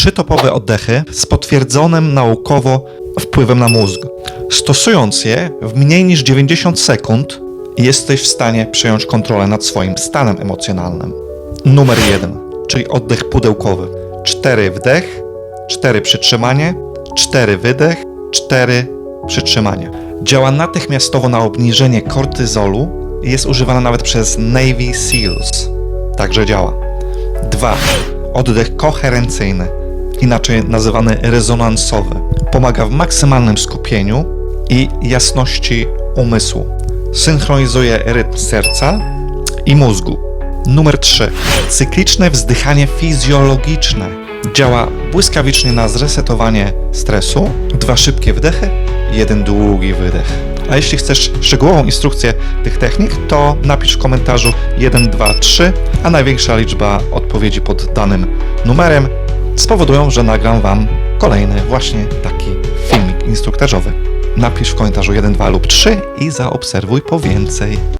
trzy topowe oddechy z potwierdzonym naukowo wpływem na mózg. Stosując je w mniej niż 90 sekund, jesteś w stanie przejąć kontrolę nad swoim stanem emocjonalnym. Numer 1, czyli oddech pudełkowy. 4 wdech, 4 przytrzymanie, 4 wydech, 4 przytrzymanie. Działa natychmiastowo na obniżenie kortyzolu i jest używana nawet przez Navy SEALs. Także działa. 2. Oddech koherencyjny, inaczej nazywany rezonansowy. Pomaga w maksymalnym skupieniu i jasności umysłu. Synchronizuje rytm serca i mózgu. Numer 3. Cykliczne wzdychanie fizjologiczne. Działa błyskawicznie na zresetowanie stresu. Dwa szybkie wdechy, jeden długi wydech. A jeśli chcesz szczegółową instrukcję tych technik, to napisz w komentarzu 1, 2, 3, a największa liczba odpowiedzi pod danym numerem spowodują, że nagram Wam kolejny właśnie taki filmik instruktażowy. Napisz w komentarzu 1, 2 lub 3 i zaobserwuj po więcej.